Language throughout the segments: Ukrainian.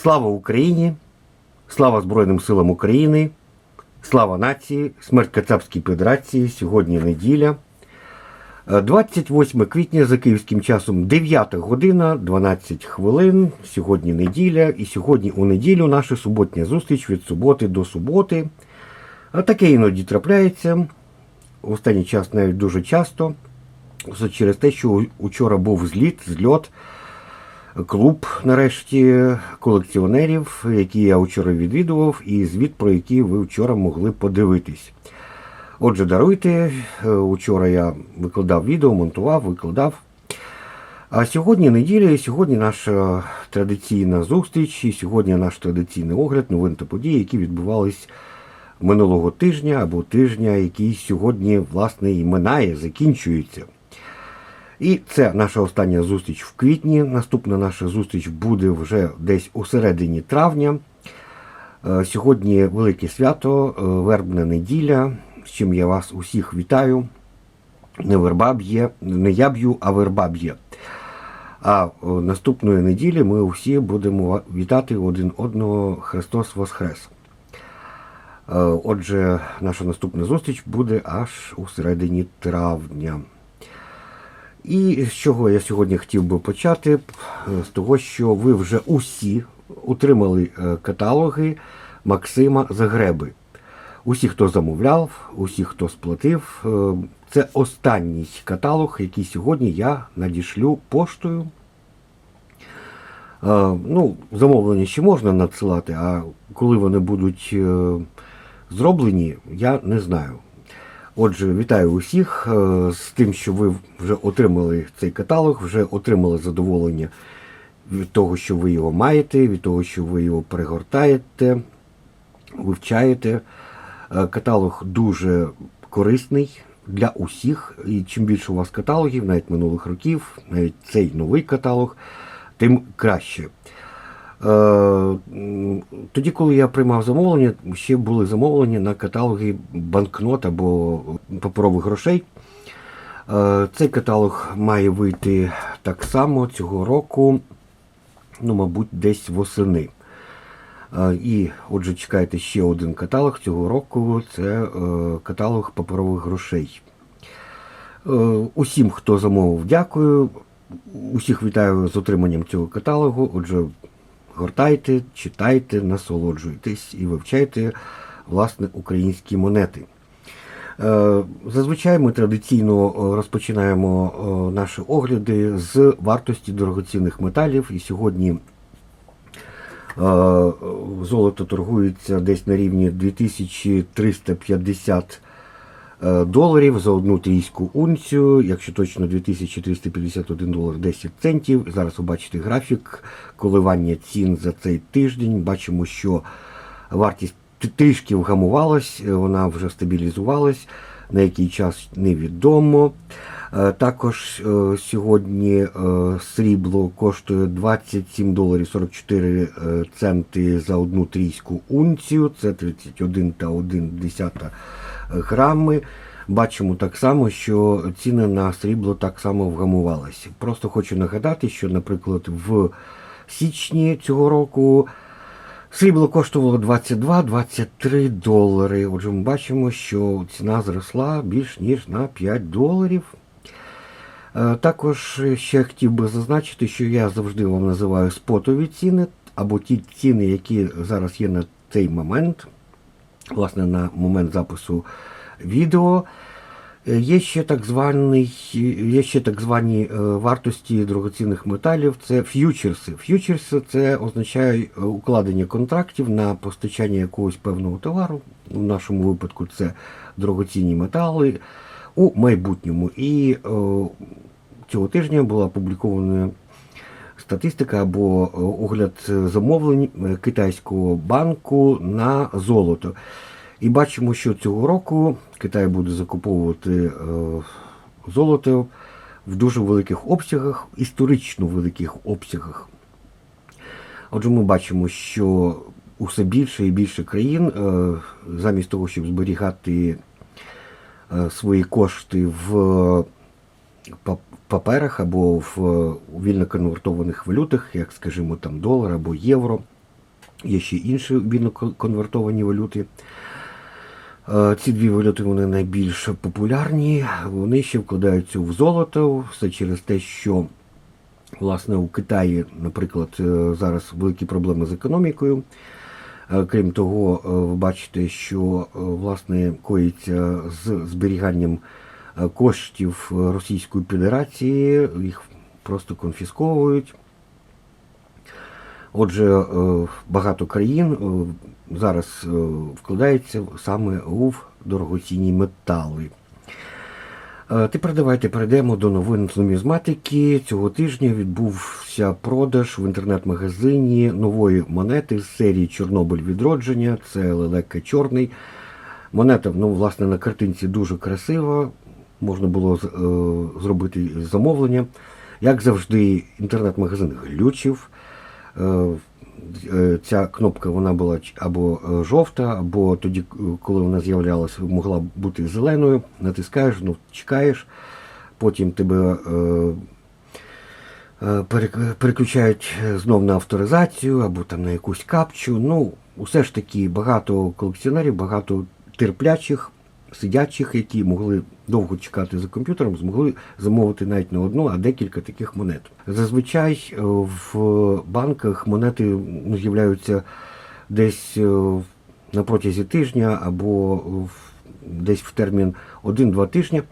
Е, Слава Україні! Слава Збройним силам України! Слава нації! Смерть Кацапській Федерації! Сьогодні неділя. Е, 28 квітня за київським часом 9 година, 12 хвилин. Сьогодні неділя. І сьогодні у неділю наша суботня зустріч від суботи до суботи. А таке іноді трапляється. В останній час навіть дуже часто. Через те, що учора був зліт, зльот, клуб, нарешті, колекціонерів, які я вчора відвідував, і звіт, про який ви вчора могли подивитись. Отже, даруйте. Е, Учора я викладав відео, монтував, викладав. А сьогодні неділя, і сьогодні наша традиційна зустріч, і сьогодні наш традиційний огляд новин та подій, які відбувались минулого тижня або тижня, який сьогодні, власне, і минає, закінчується. І це наша остання зустріч в квітні. Наступна наша зустріч буде вже десь у середині травня. Е, Сьогодні велике свято, е, вербна неділя, з чим я вас усіх вітаю. Не верба б'є, не я б'ю, а верба б'є. А е, наступної неділі ми всі будемо вітати один одного Христос Воскрес. Отже, наша наступна зустріч буде аж у середині травня. І з чого я сьогодні хотів би почати? З того, що ви вже усі отримали е, каталоги Максима Загреби. Усі, хто замовляв, усі, хто сплатив. Е, Це останній каталог, який сьогодні я надішлю поштою. Е, Ну, замовлення ще можна надсилати, а коли вони будуть зроблені, я не знаю. Отже, вітаю усіх е, з тим, що ви вже отримали цей каталог, вже отримали задоволення від того, що ви його маєте, від того, що ви його перегортаєте, вивчаєте. Е, Каталог дуже корисний для усіх. І чим більше у вас каталогів, навіть минулих років, навіть цей новий каталог, тим краще. Е, Тоді, коли я приймав замовлення, ще були замовлення на каталоги банкнот або паперових грошей. Е, Цей каталог має вийти так само цього року, ну, мабуть, десь восени. Е, І отже, чекайте ще один каталог цього року це каталог паперових грошей. Усім, хто замовив, дякую. Усіх вітаю з отриманням цього каталогу. Отже, гортайте, читайте, насолоджуйтесь і вивчайте власне українські монети. Е, Зазвичай ми традиційно е, розпочинаємо е, наші огляди з вартості дорогоцінних металів. І сьогодні золото торгується десь на рівні 2350 е, доларів за одну трійську унцію, якщо точно 2351 долар 10 центів. Зараз ви бачите графік коливання цін за цей тиждень. Бачимо, що вартість трішки вгамувалась, е, вона вже стабілізувалась. На який час невідомо. Е, Також е, сьогодні е, срібло коштує 27 доларів 44 е, центи за одну трійську унцію, це 31 та 1 десята грами. Бачимо так само, що ціни на срібло так само вгамувалися. Просто хочу нагадати, що, наприклад, в січні цього року Срібло коштувало 22-23 долари. Отже, ми бачимо, що ціна зросла більш ніж на 5 доларів. Е, Також ще хотів би зазначити, що я завжди вам називаю спотові ціни, або ті ціни, які зараз є на цей момент, власне, на момент запису відео. Е, Є ще так званий, є ще так звані е, вартості дорогоцінних металів. Це ф'ючерси. Ф'ючерси це означає е, укладення контрактів на постачання якогось певного товару. У нашому випадку це дорогоцінні метали у майбутньому. І е, цього тижня була опублікована статистика або е, огляд замовлень е, китайського банку на золото. І бачимо, що цього року Китай буде закуповувати е, золото в дуже великих обсягах, історично великих обсягах. Отже, ми бачимо, що усе більше і більше країн, е, замість того, щоб зберігати е, свої кошти в паперах або в вільно конвертованих валютах, як, скажімо, там долар або євро. Є ще інші вільно конвертовані валюти. Е, Ці дві валюти вони найбільш популярні. Вони ще вкладаються в золото, все через те, що власне у Китаї, наприклад, е, зараз великі проблеми з економікою. Е, Крім того, ви бачите, що власне коїться з зберіганням коштів е, Російської Федерації, їх просто конфісковують. Отже, е, багато країн е, зараз е, вкладаються саме у дорогоцінні метали. Е, Тепер давайте перейдемо до новин з нумізматики. Цього тижня відбувся продаж в інтернет-магазині нової монети з серії Чорнобиль відродження. Це лелека чорний. Монета, ну, власне, на картинці дуже красива. Можна було е, зробити замовлення. Як завжди, інтернет-магазин глючив. Е, е, Ця кнопка вона була або жовта, або тоді, коли вона з'являлася, могла бути зеленою. Натискаєш, ну, чекаєш, потім тебе переключають знов на авторизацію або там на якусь капчу. Ну, усе ж таки багато колекціонерів, багато терплячих, сидячих, які могли довго чекати за комп'ютером, змогли замовити навіть не одну, а декілька таких монет. Зазвичай е, в банках монети ну, з'являються десь е, на протязі тижня або десь в термін 1-2 тижні.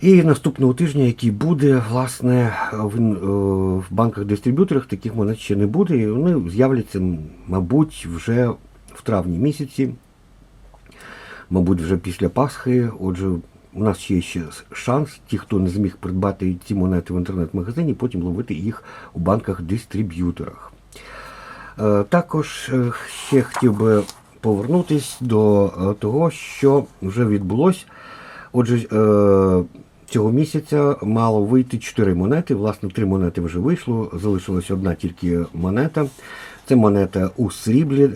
І наступного тижня, який буде, власне, е, в банках-дистриб'юторах таких монет ще не буде. І вони з'являться, мабуть, вже в травні місяці, мабуть, вже після Пасхи. Отже, у нас є ще шанс, ті, хто не зміг придбати ці монети в інтернет-магазині, потім ловити їх у банках-дистриб'юторах. Е, Також е, ще хотів би повернутись до е, того, що вже відбулось. Отже, цього місяця мало вийти 4 монети. Власне, 3 монети вже вийшло. Залишилась одна тільки монета. Це монета у сріблі.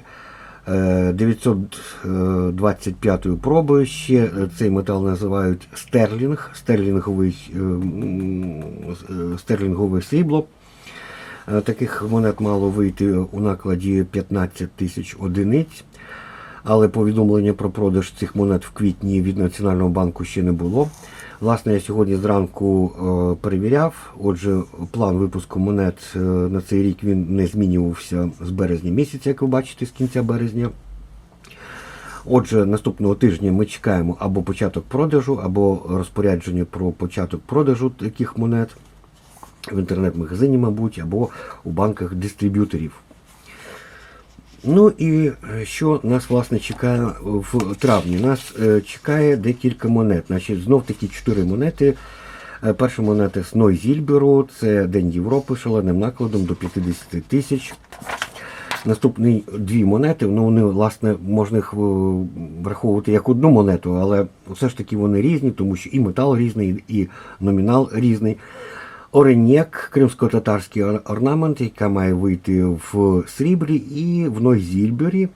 Е, 925 проби. Ще е, цей метал називають стерлінг, стерлінговий, е, е, стерлінгове срібло. Е, Таких монет мало вийти у накладі 15 тисяч одиниць, але повідомлення про продаж цих монет в квітні від Національного банку ще не було. Власне, я сьогодні зранку е, перевіряв. Отже, план випуску монет е, на цей рік він не змінювався з березня місяця, як ви бачите, з кінця березня. Отже, наступного тижня ми чекаємо або початок продажу, або розпорядження про початок продажу таких монет в інтернет-магазині, мабуть, або у банках дистриб'юторів. Ну і е, що нас власне чекає в травні? Нас е, чекає декілька монет. Значить, знов таки чотири монети. Е, Перша монета з Нойзільберу, це День Європи шаленим накладом до 50 тисяч. Наступні дві монети, ну вони, власне, можна їх враховувати як одну монету, але все ж таки вони різні, тому що і метал різний, і номінал різний. Оренєк, кримсько-татарський орнамент, яка має вийти в сріблі і в Нойзільбері.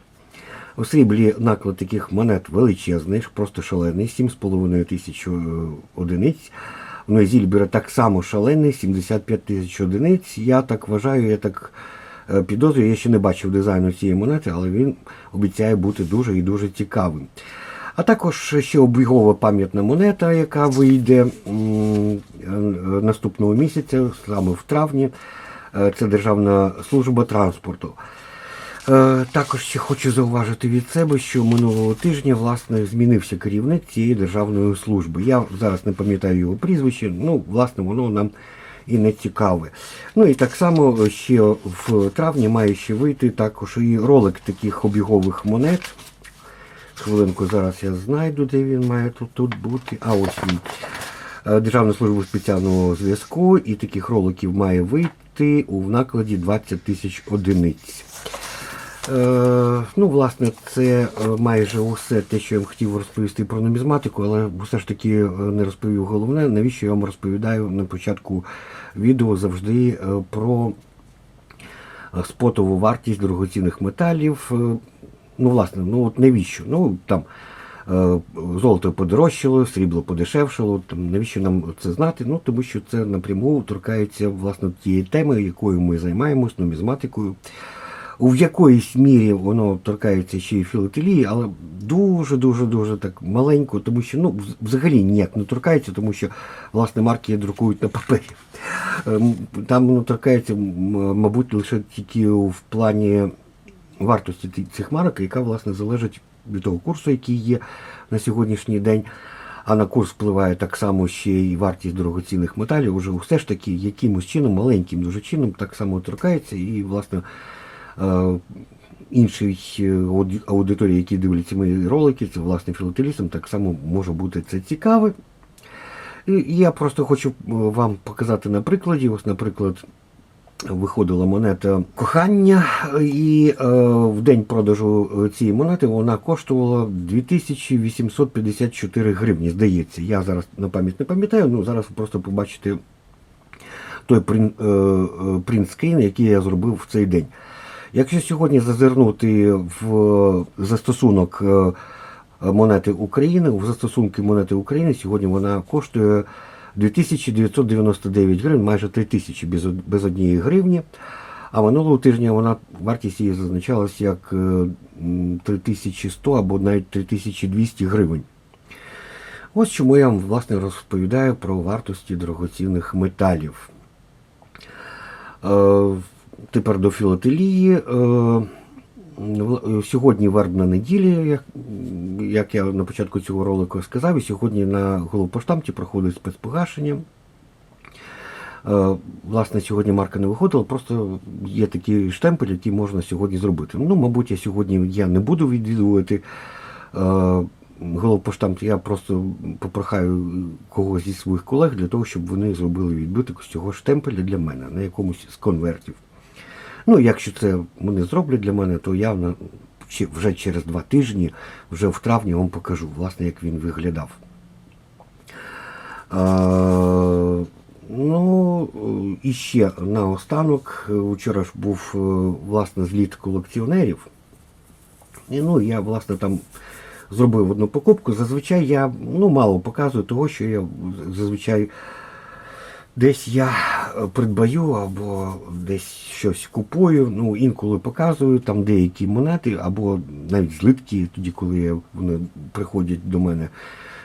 У сріблі наклад таких монет величезний, просто шалений, 7,5 тисяч е, одиниць. В Нойзільбері так само шалений, 75 тисяч одиниць. Я так вважаю, я так е, підозрюю, я ще не бачив дизайну цієї монети, але він обіцяє бути дуже і дуже цікавим. А також ще обігова пам'ятна монета, яка вийде е, наступного місяця, саме в травні. Е, Це Державна служба транспорту. Е, Також ще хочу зауважити від себе, що минулого тижня власне змінився керівник цієї державної служби. Я зараз не пам'ятаю його прізвище, ну, власне, воно нам і не цікаве. Ну і так само ще в травні має ще вийти також і ролик таких обігових монет. Хвилинку зараз я знайду, де він має тут, тут бути. А ось він. Е, Державна служба спеціального зв'язку і таких роликів має вийти у накладі 20 тисяч одиниць. Е, ну, власне, це е, майже усе те, що я вам хотів розповісти про нумізматику, але все ж таки е, не розповів головне, навіщо я вам розповідаю на початку відео завжди про спотову вартість дорогоцінних металів. Ну, власне, ну от навіщо? Ну там е, золото подорожчало, срібло подешевшало. Там, навіщо нам це знати? Ну, тому що це напряму торкається власне тієї теми, якою ми займаємось, нумізматикою. У якоїсь мірі воно торкається ще й філателії, але дуже-дуже дуже так маленько, тому що ну, взагалі ніяк не торкається, тому що власне марки друкують на папері. Ем, Там воно торкається, мабуть, лише тільки в плані вартості цих марок, яка власне залежить від того курсу, який є на сьогоднішній день. А на курс впливає так само ще й вартість дорогоцінних металів. Уже все ж таки якимось чином, маленьким дуже чином, так само торкається. І, власне, е, іншій е, аудиторії, які дивляться мої ролики, це власне філателістам, так само може бути це цікаве. І я просто хочу е, вам показати на прикладі. Ось, наприклад, виходила монета кохання, і е, в день продажу цієї монети вона коштувала 2854 гривні, здається. Я зараз на пам'ять не пам'ятаю, ну зараз просто побачите той прин, е, е, принтскрін, який я зробив в цей день. Якщо сьогодні зазирнути в застосунок е, монети України, в застосунки монети України, сьогодні вона коштує 2999 гривень, майже 3000 без, без однієї гривні. А минулого тижня вона вартість її зазначалась як е, 3100 або навіть 3200 гривень. Ось чому я вам власне розповідаю про вартості дорогоцінних металів. Е, тепер до філателії. Е, Сьогодні вербна неділя, як, я на початку цього ролику сказав, і сьогодні на головпоштамті проходить спецпогашення. Е, Власне, сьогодні марка не виходила, просто є такий штемпель, який можна сьогодні зробити. Ну, мабуть, я сьогодні я не буду відвідувати е, головпоштамт, я просто попрохаю когось зі своїх колег для того, щоб вони зробили відбиток з цього штемпеля для мене на якомусь з конвертів. Ну, якщо це вони зроблять для мене, то я на- ще- вже через два тижні, вже в травні вам покажу, власне, як він виглядав. А, ну, е, і ще наостанок, е, вчора ж був е, власне зліт колекціонерів. І, ну, я, власне, там зробив одну покупку. Зазвичай я ну, мало показую того, що я зазвичай десь я е, придбаю або десь щось купую. Ну, інколи показую там деякі монети, або навіть злитки, тоді, коли вони приходять до мене,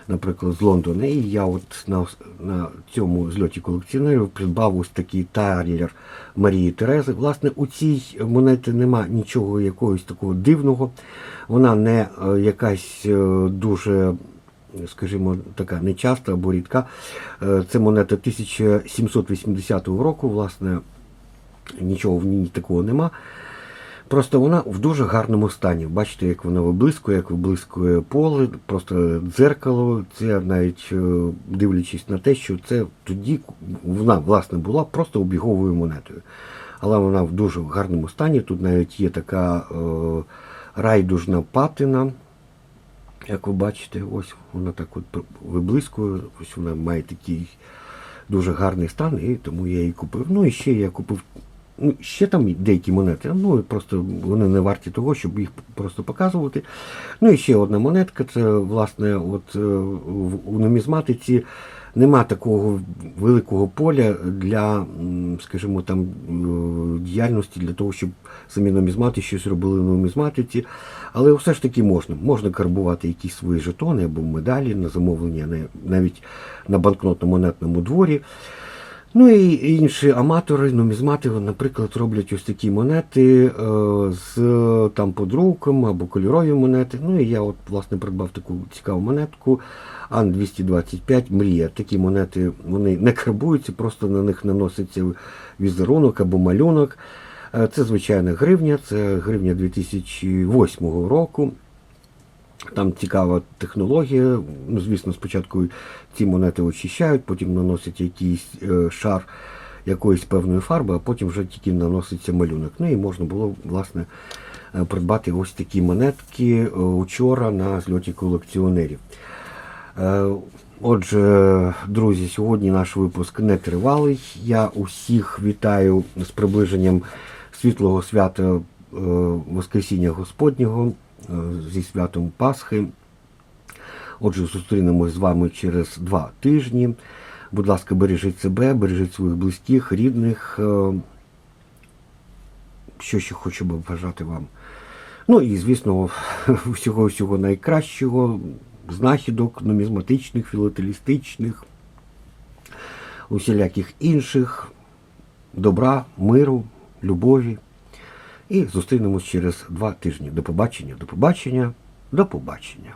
наприклад, з Лондона. І я от на, на цьому зльоті колекціонерів придбав ось такий тарілер Марії Терези. Власне, у цій монеті нема нічого якогось такого дивного. Вона не е, якась е, дуже скажімо, така нечаста або рідка. Е, Це монета 1780 року, власне, нічого в ній такого нема. Просто вона в дуже гарному стані. Бачите, як вона виблискує, як виблискує поле, просто дзеркало. Це навіть е, дивлячись на те, що це тоді вона власне була просто обіговою монетою. Але вона в дуже гарному стані. Тут навіть є така е, райдужна патина. Як ви бачите, ось вона так от виблискує, ось вона має такий дуже гарний стан, і тому я її купив. Ну і ще я купив. Ну, ще там деякі монети, ну просто вони не варті того, щоб їх просто показувати. Ну і ще одна монетка, це власне, от е, в- нумізматиці нема такого великого поля для, скажімо, там е, діяльності для того, щоб самі нумізмати щось робили в нумізматиці. Але все ж таки можна. Можна карбувати якісь свої жетони або медалі на замовлення, на- навіть на банкнотно-монетному дворі. Ну і інші аматори, нумізмати, наприклад, роблять ось такі монети е, з там подруком або кольорові монети. Ну і я от власне придбав таку цікаву монетку Ан 225 Мрія. Такі монети вони не карбуються, просто на них наноситься візерунок або малюнок. Е, Це звичайна гривня, це гривня 2008 року. Там цікава технологія. Ну, звісно, спочатку ці монети очищають, потім наносять якийсь е, шар якоїсь певної фарби, а потім вже тільки наноситься малюнок. Ну і можна було, власне, е, придбати ось такі монетки е, учора на зльоті колекціонерів. Отже, друзі, сьогодні наш випуск не тривалий. Я усіх вітаю з приближенням світлого свята Воскресіння Господнього зі святом Пасхи. Отже, зустрінемось з вами через два тижні. Будь ласка, бережіть себе, бережіть своїх близьких, рідних. Е, Що ще хочу би бажати вам. Ну і, звісно, всього всього найкращого, знахідок нумізматичних, філателістичних, усіляких інших, добра, миру, любові. І зустрінемось через два тижні. До побачення, до побачення, до побачення.